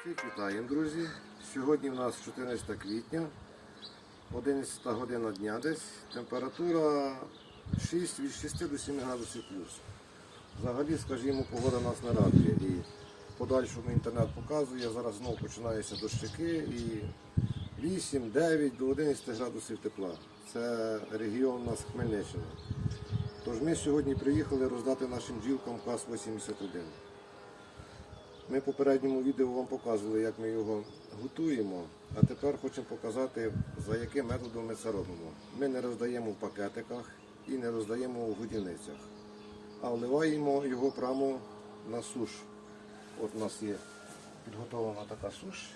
Всіх вітаємо, друзі. Сьогодні у нас 14 квітня, 11 година дня десь. Температура 6, від 6 до 7 градусів плюс. Взагалі, скажімо, погода нас не радує. І в подальшому інтернет показує, зараз знову починаються дощики і 8, 9 до 11 градусів тепла. Це регіон у нас Хмельниччина. Тож ми сьогодні приїхали роздати нашим бджілкам КАС-81. Ми в попередньому відео вам показували, як ми його готуємо, а тепер хочемо показати, за яким методом ми це робимо. Ми не роздаємо в пакетиках і не роздаємо в годівницях, а вливаємо його прямо на суш. От у нас є підготовлена така суш.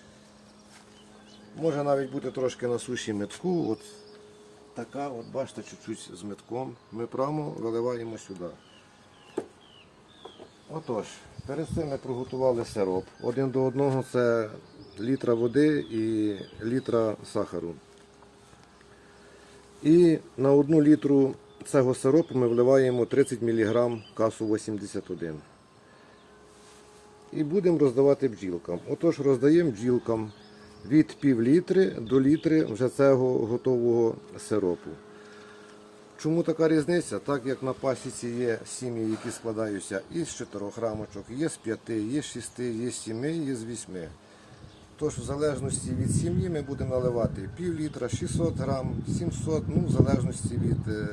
Може навіть бути трошки на суші метку. От така, от бачите, чуть-чуть з метком. Ми прямо виливаємо сюди. Отож, перед цим ми приготували сироп. Один до одного це літра води і літра сахару. І на одну літру цього сиропу ми вливаємо 30 мг касу 81. І будемо роздавати бджілкам. Отож, роздаємо бджілкам від пів літри до літри вже цього готового сиропу. Чому така різниця? Так як на пасіці є сім'ї, які складаються із 4 рамочок, є з 5, є з 6, є з 7, є з 8. Тож, в залежності від сім'ї ми будемо наливати пів літра, 600 грам, 700, ну, в залежності від е,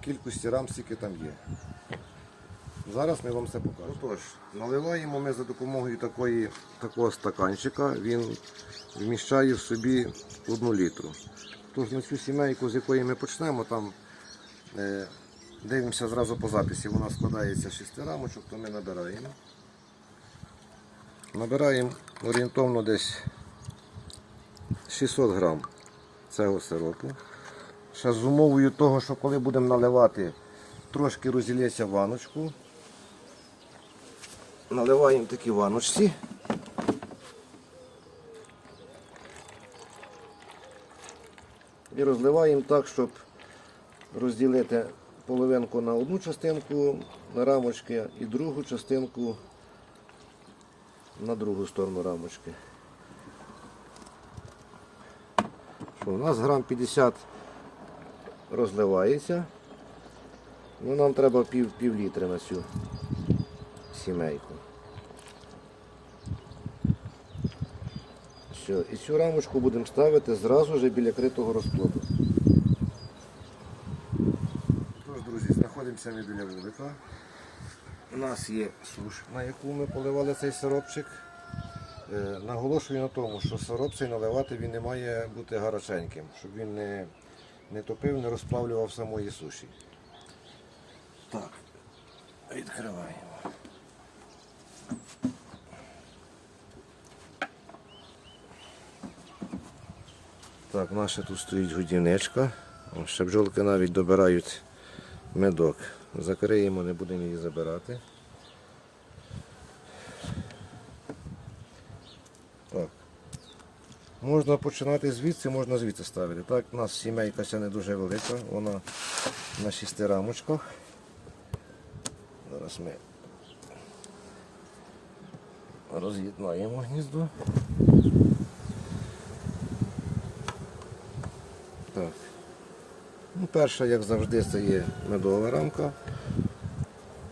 кількості рам, скільки там є. Зараз ми вам це покажемо. Отож, наливаємо ми за допомогою такої, такого стаканчика. Він вміщає в собі одну літру. Тож на цю сімейку, з якої ми почнемо, там е, дивимося зразу по записі, вона складається з шести рамочок, то ми набираємо. Набираємо орієнтовно десь 600 грам цього сиропу. Ще з умовою того, що коли будемо наливати, трошки розділється ваночку. Наливаємо такі ваночці. І розливаємо так, щоб розділити половинку на одну частинку рамочки і другу частинку на другу сторону рамочки. Що, у нас грам 50 розливається. Ну, нам треба пів, пів літри на цю сімейку. Все, і цю рамочку будемо ставити зразу ж біля критого розплоду. Тож, друзі, знаходимося ми біля вулика. У нас є суш, на яку ми поливали цей сиропчик. Е, Наголошую на тому, що сироп цей наливати він не має бути гаряченьким, щоб він не, не топив, не розплавлював самої суші. Так, відкриваємо. Так, наша тут стоїть годівничка. Ще бджолки навіть добирають медок. Закриємо, не будемо її забирати. Так. Можна починати звідси, можна звідси ставити. Так, у нас сімейка ця не дуже велика, вона на шести рамочках. Зараз ми роз'єднаємо гніздо. Ну, перша, як завжди, це є медова рамка.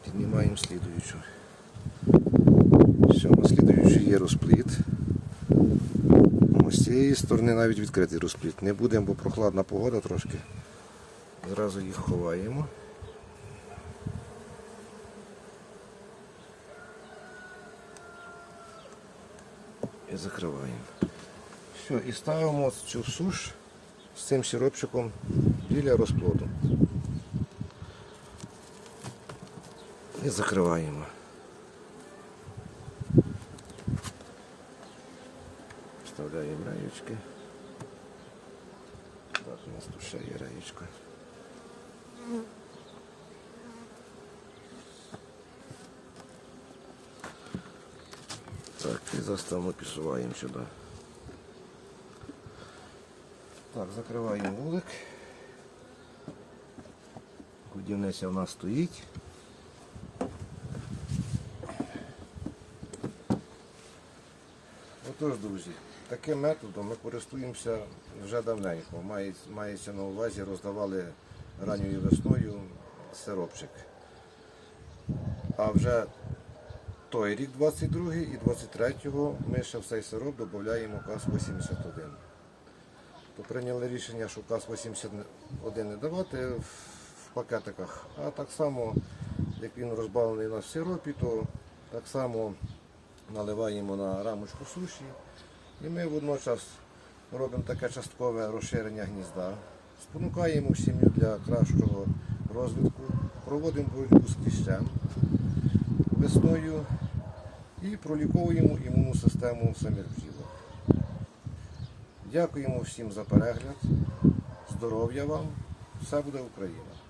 Піднімаємо слідуючу. Все, на є розпліт. З цієї сторони навіть відкритий розпліт. Не будемо, бо прохладна погода трошки. Зразу їх ховаємо. І закриваємо. Все, і ставимо цю суш з цим сиропчиком біля розплоду. І закриваємо. Вставляємо раєчки. Так, у нас тут ще є раєчка. Так, і заставно пісуваємо сюди. Так, закриваємо вулик. Годівниця в нас стоїть. Отож, друзі, таким методом ми користуємося вже давненько. Має- Мається на увазі, роздавали ранньою весною сиропчик. А вже той рік, 22-й і 23-го, ми ще в цей сироп додаємо КАС-81. То прийняли рішення, що КАС-81 не давати в, пакетиках, а так само, як він розбавлений у нас сиропі, то так само наливаємо на рамочку суші. І ми водночас робимо таке часткове розширення гнізда, спонукаємо сім'ю для кращого розвитку, проводимо боротьбу з кліщем весною і проліковуємо імунну систему самих. Дякуємо всім за перегляд. Здоров'я вам! Все буде Україна!